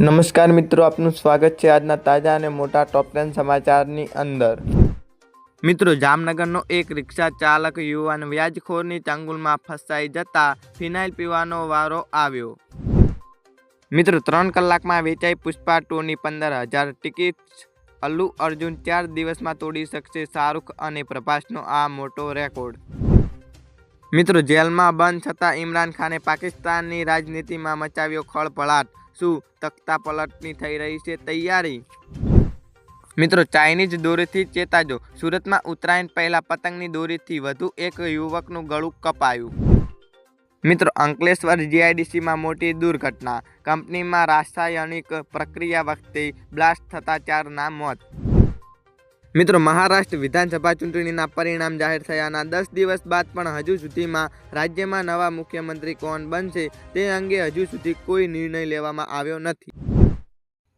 નમસ્કાર મિત્રો, આપનું સ્વાગત છે આજના તાજા અને મોટા ટોપ ટેન સમાચારની અંદર. મિત્રો, જામનગરનો એક રિક્ષા ચાલક યુવાન વ્યાજખોરની ચંગુલમાં ફસાઈ જતા ફિનાઇલ પીવાનો વારો આવ્યો. મિત્રો, ત્રણ કલાકમાં વેચાઈ પુષ્પા ટુની પંદર હજાર ટિકિટ અલ્લુ અર્જુન ચાર દિવસમાં તોડી શકશે શાહરૂખ અને પ્રભાસનો આ મોટો રેકોર્ડ. મિત્રો, જેલમાં બંધ છતાં ઇમરાન ખાને પાકિસ્તાનની રાજનીતિમાં મચાવ્યો ખળભળાટ શું તખ્તા પલટની થઈ રહી છે તૈયારી? મિત્રો, ચાઇનીઝ દોરીથી ચેતાજો. સુરતમાં ઉત્તરાયણ પહેલા પતંગની દોરીથી વધુ એક યુવકનું ગળું કપાયું. મિત્રો, અંકલેશ્વર જીઆઈડીસીમાં મોટી દુર્ઘટના. કંપનીમાં રાસાયણિક પ્રક્રિયા વખતે બ્લાસ્ટ થતા ચારના મોત. મિત્રો, મહારાષ્ટ્ર વિધાનસભા ચૂંટણીના પરિણામ જાહેર થયાના દસ દિવસ બાદ પણ હજુ સુધીમાં રાજ્યમાં નવા મુખ્યમંત્રી કોણ બનશે તે અંગે હજુ સુધી કોઈ નિર્ણય લેવામાં આવ્યો નથી.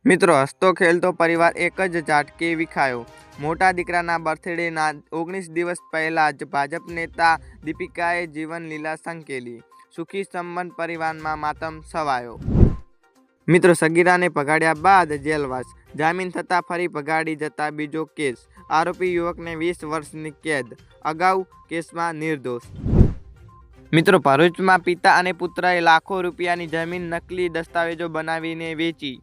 મિત્રો, હસતો ખેલતો પરિવાર એક જ ઝાટકે વિખાયો. મોટા દીકરાના બર્થડેના ઓગણીસ દિવસ પહેલાં જ ભાજપ નેતા દીપિકાએ જીવન લીલા સંકેલી. સુખી સંબંધ પરિવારમાં માતમ છવાયો. મિત્રો સગીરાને ભગાડ્યા બાદ જેલવાસ. જામીન થતાં ફરી ભગાડી જતા બીજો કેસ. આરોપી યુવકને વીસ વર્ષની કેદ. અગાઉ કેસમાં નિર્દોષ. મિત્રો ભરૂચમાં પિતા અને પુત્રએ લાખો રૂપિયાની જમીન નકલી દસ્તાવેજો બનાવીને વેચી.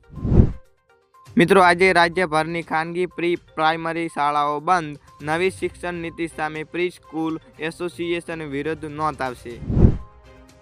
મિત્રો આજે રાજ્યભરની ખાનગી પ્રી પ્રાઇમરી શાળાઓ બંધ. નવી શિક્ષણ નીતિ સામે પ્રી સ્કૂલ એસોસિએશન વિરુદ્ધ નોંધાવશે